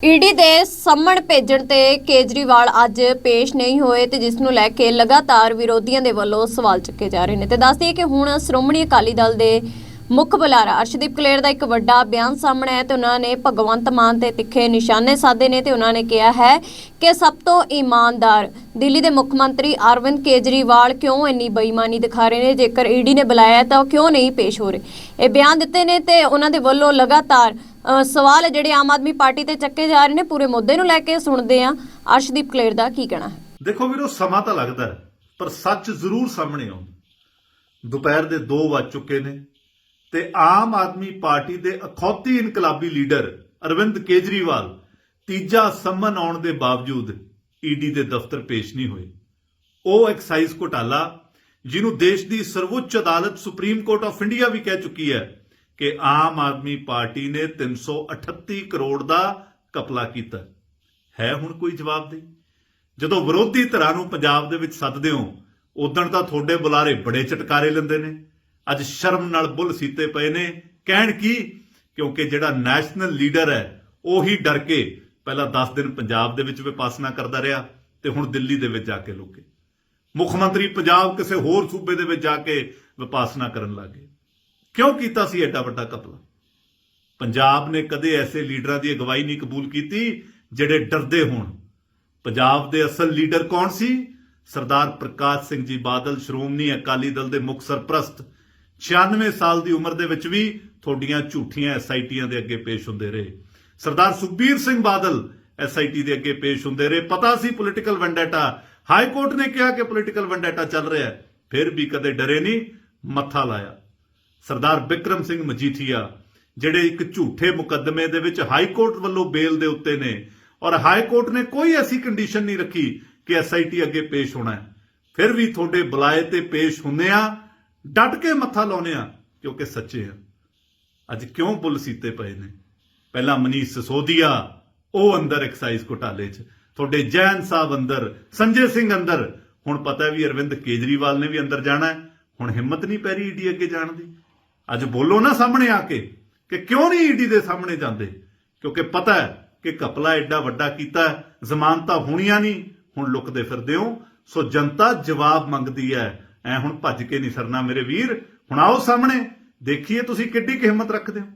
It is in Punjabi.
ਈਡੀ ਦੇ ਸੰਮਣ ਭੇਜਣ ਤੇ ਕੇਜਰੀਵਾਲ ਅੱਜ ਪੇਸ਼ ਨਹੀਂ ਹੋਏ ਤੇ ਜਿਸ ਨੂੰ ਲੈ ਕੇ ਲਗਾਤਾਰ ਵਿਰੋਧੀਆਂ ਦੇ ਵੱਲੋਂ ਸਵਾਲ ਚੁੱਕੇ ਜਾ ਰਹੇ ਨੇ। ਤੇ ਦੱਸਦੇ ਕਿ ਹੁਣ ਸ਼੍ਰੋਮਣੀ ਅਕਾਲੀ ਦਲ ਦੇ ਮੁੱਖ ਬੁਲਾਰਾ ਅਰਸ਼ਦੀਪ ਕਲੇਰ ਦਾ ਇੱਕ ਵੱਡਾ ਬਿਆਨ ਸਾਹਮਣੇ ਆਇਆ ਤੇ ਉਹਨਾਂ ਨੇ ਭਗਵੰਤ ਮਾਨ ਤੇ ਤਿੱਖੇ ਨਿਸ਼ਾਨੇ ਸਾਧੇ ਨੇ ਤੇ ਉਹਨਾਂ ਨੇ ਕਿਹਾ ਹੈ ਕਿ ਸਭ ਤੋਂ ਇਮਾਨਦਾਰ ਦਿੱਲੀ ਦੇ ਮੁੱਖ ਮੰਤਰੀ ਅਰਵਿੰਦ ਕੇਜਰੀਵਾਲ ਕਿਉਂ ਇੰਨੀ ਬੇਈਮਾਨੀ ਦਿਖਾ ਰਹੇ ਨੇ? ਜੇਕਰ ਈਡੀ ਨੇ ਬੁਲਾਇਆ ਤਾਂ ਉਹ ਕਿਉਂ ਨਹੀਂ ਪੇਸ਼ ਹੋ ਰਹੇ? ਇਹ ਬਿਆਨ ਦਿੱਤੇ ਨੇ ਤੇ ਉਹਨਾਂ ਦੇ ਵੱਲੋਂ ਲਗਾਤਾਰ ਸਵਾਲ ਜਿਹੜੇ ਆਮ ਆਦਮੀ ਪਾਰਟੀ ਤੇ ਚੱਕੇ ਜਾ ਰਹੇ ਨੇ, ਪੂਰੇ ਮੁੱਦੇ ਨੂੰ ਲੈ ਕੇ ਸੁਣਦੇ ਆ ਅਰਸ਼ਦੀਪ ਕਲੇਰ ਦਾ ਕੀ ਕਹਿਣਾ ਹੈ? ਦੇਖੋ ਵੀਰੋ, ਸਮਾਂ ਤਾਂ ਲੱਗਦਾ ਪਰ ਸੱਚ ਜ਼ਰੂਰ ਸਾਹਮਣੇ ਆਉਂਦਾ ਦੁਪਹਿਰ ਦੇ 2 ਵੱਜ ਚੁੱਕੇ ਨੇ ਤੇ ਆਮ ਆਦਮੀ ਪਾਰਟੀ ਦੇ ਅਖੌਤੀ ਇਨਕਲਾਬੀ ਲੀਡਰ ਅਰਵਿੰਦ ਕੇਜਰੀਵਾਲ ਤੀਜਾ ਸੰਮਨ ਆਉਣ ਦੇ ਬਾਵਜੂਦ ਈਡੀ ਦੇ ਦਫ਼ਤਰ ਪੇਸ਼ ਨਹੀਂ ਹੋਏ। ਉਹ ਐਕਸਾਈਜ਼ ਘੁਟਾਲਾ, ਜਿਹਨੂੰ ਦੇਸ਼ ਦੀ ਸਰਵਉੱਚ ਅਦਾਲਤ ਸੁਪਰੀਮ ਕੋਰਟ ਆਫ ਇੰਡੀਆ ਵੀ ਕਹਿ ਚੁੱਕੀ ਹੈ ਕਿ ਆਮ ਆਦਮੀ ਪਾਰਟੀ ਨੇ 338 ਕਰੋੜ ਦਾ ਕਪਲਾ ਕੀਤਾ। ਹੈ ਹੁਣ ਕੋਈ ਜਵਾਬ ਦੇ? ਜਦੋਂ ਵਿਰੋਧੀ ਧਿਰਾਂ ਨੂੰ ਪੰਜਾਬ ਦੇ ਵਿੱਚ ਸੱਦਦੇ ਹੋ ਉਦੋਂ ਤਾਂ ਤੁਹਾਡੇ ਬੁਲਾਰੇ ਬੜੇ ਚਟਕਾਰੇ ਲੈਂਦੇ ਨੇ। ਅੱਜ ਸ਼ਰਮ ਨਾਲ ਬੁੱਲ ਸੀਤੇ ਪਏ ਨੇ। ਕਹਿਣ ਕੀ? ਕਿਉਂਕਿ ਜਿਹੜਾ ਨੈਸ਼ਨਲ ਲੀਡਰ ਹੈ, ਉਹੀ ਡਰ ਕੇ ਪਹਿਲਾਂ 10 ਦਿਨ ਪੰਜਾਬ ਦੇ ਵਿੱਚ ਵਿਪਾਸਨਾ ਕਰਦਾ ਰਿਹਾ ਤੇ ਹੁਣ ਦਿੱਲੀ ਦੇ ਵਿੱਚ ਜਾ ਕੇ ਲੋਕੇ। ਮੁੱਖ ਮੰਤਰੀ ਪੰਜਾਬ ਕਿਸੇ ਹੋਰ ਸੂਬੇ ਦੇ ਵਿੱਚ ਜਾ ਕੇ ਵਿਪਾਸਨਾ ਕਰਨ ਲੱਗੇ। ਕਿਉਂ ਕੀਤਾ ਸੀ ਐਡਾ ਵੱਡਾ ਕਪਲਾ ਪੰਜਾਬ ਨੇ ਕਦੇ ਐਸੇ ਲੀਡਰਾਂ ਦੀ ਅਗਵਾਈ ਨਹੀਂ ਕਬੂਲ ਕੀਤੀ ਜਿਹੜੇ ਡਰਦੇ ਹੋਣ। ਪੰਜਾਬ ਦੇ ਅਸਲ ਲੀਡਰ ਕੌਣ ਸੀ? ਸਰਦਾਰ ਪ੍ਰਕਾਸ਼ ਸਿੰਘ ਜੀ ਬਾਦਲ, ਸ਼੍ਰੋਮਣੀ ਅਕਾਲੀ ਦਲ ਦੇ ਮੁੱਖ ਸਰਪ੍ਰਸਤ 96 ਸਾਲ ਦੀ ਉਮਰ ਦੇ ਵਿੱਚ ਵੀ ਤੁਹਾਡੀਆਂ ਝੂਠੀਆਂ ਐਸਆਈਟੀਆਂ ਦੇ ਅੱਗੇ ਪੇਸ਼ ਹੁੰਦੇ ਰਹੇ। ਸਰਦਾਰ ਸੁਖਬੀਰ ਸਿੰਘ ਬਾਦਲ ਐਸਆਈਟੀ ਦੇ ਅੱਗੇ ਪੇਸ਼ ਹੁੰਦੇ ਰਹੇ। ਪਤਾ ਸੀ ਪੋਲਿਟੀਕਲ ਵੈਂਡੇਟਾ ਹਾਈ ਕੋਰਟ ਨੇ ਕਿਹਾ ਕਿ ਪੋਲਿਟੀਕਲ ਵੈਂਡੇਟਾ ਚੱਲ ਰਿਹਾ ਹੈ। ਫਿਰ ਵੀ ਕਦੇ ਡਰੇ ਨਹੀਂ, ਮੱਥਾ ਲਾਇਆ। ਸਰਦਾਰ ਬਿਕਰਮ ਸਿੰਘ ਮਜੀਠੀਆ, ਜਿਹੜੇ ਇੱਕ ਝੂਠੇ ਮੁਕੱਦਮੇ ਦੇ ਵਿੱਚ ਹਾਈ ਕੋਰਟ ਵੱਲੋਂ ਬੇਲ ਦੇ ਉੱਤੇ ਨੇ ਔਰ ਹਾਈ ਕੋਰਟ ਨੇ ਕੋਈ ਐਸੀ ਕੰਡੀਸ਼ਨ ਨਹੀਂ ਰੱਖੀ ਕਿ ਐਸਆਈਟੀ ਅੱਗੇ ਪੇਸ਼ ਹੋਣਾ ਹੈ। ਫਿਰ ਵੀ ਤੁਹਾਡੇ ਬੁਲਾਏ ਤੇ ਪੇਸ਼ ਹੁੰਦੇ ਆ ਡਟ ਕੇ ਮੱਥਾ ਲਾਉਨੇ ਆ ਕਿਉਂਕਿ ਸੱਚੇ ਆ। ਅੱਜ ਕਿਉਂ ਬੁੱਲ ਸੀਤੇ ਪਏ ਨੇ? ਪਹਿਲਾਂ ਮਨੀਸ਼ ਸਸੋਦੀਆ, ਉਹ ਅੰਦਰ ਐਕਸਾਈਜ਼ ਘੁਟਾਲੇ 'ਚ। ਤੁਹਾਡੇ ਜੈਨ ਸਾਹਿਬ ਅੰਦਰ, ਸੰਜੇ ਸਿੰਘ ਅੰਦਰ। ਹੁਣ ਪਤਾ ਵੀ ਅਰਵਿੰਦ ਕੇਜਰੀਵਾਲ ਨੇ ਵੀ ਅੰਦਰ ਜਾਣਾ ਹੁਣ ਹਿੰਮਤ ਨਹੀਂ ਪੈ ਰਹੀ ਈਡੀ ਅੱਗੇ ਜਾਣ ਦੀ। ਅੱਜ ਬੋਲੋ ਨਾ ਸਾਹਮਣੇ ਆ ਕੇ ਕਿ ਕਿਉਂ ਨਹੀਂ ਈਡੀ ਦੇ ਸਾਹਮਣੇ ਜਾਂਦੇ? ਕਿਉਂਕਿ ਪਤਾ ਹੈ ਕਿ ਕਪਲਾ ਐਡਾ ਵੱਡਾ ਕੀਤਾ ਜ਼ਮਾਨਤਾਂ ਹੋਣੀਆਂ ਨਹੀਂ। ਹੁਣ ਲੁਕਦੇ ਫਿਰਦੇ ਹੋ, ਸੋ ਜਨਤਾ ਜਵਾਬ ਮੰਗਦੀ ਹੈ ਐ ਹੁਣ ਭੱਜ ਕੇ ਨਹੀਂ ਸਰਨਾ ਮੇਰੇ ਵੀਰ। ਹੁਣ ਆਓ ਸਾਹਮਣੇ, ਦੇਖੀਏ ਤੁਸੀਂ ਕਿੱਡੀ ਕੁ ਹਿੰਮਤ ਰੱਖਦੇ ਹੋ।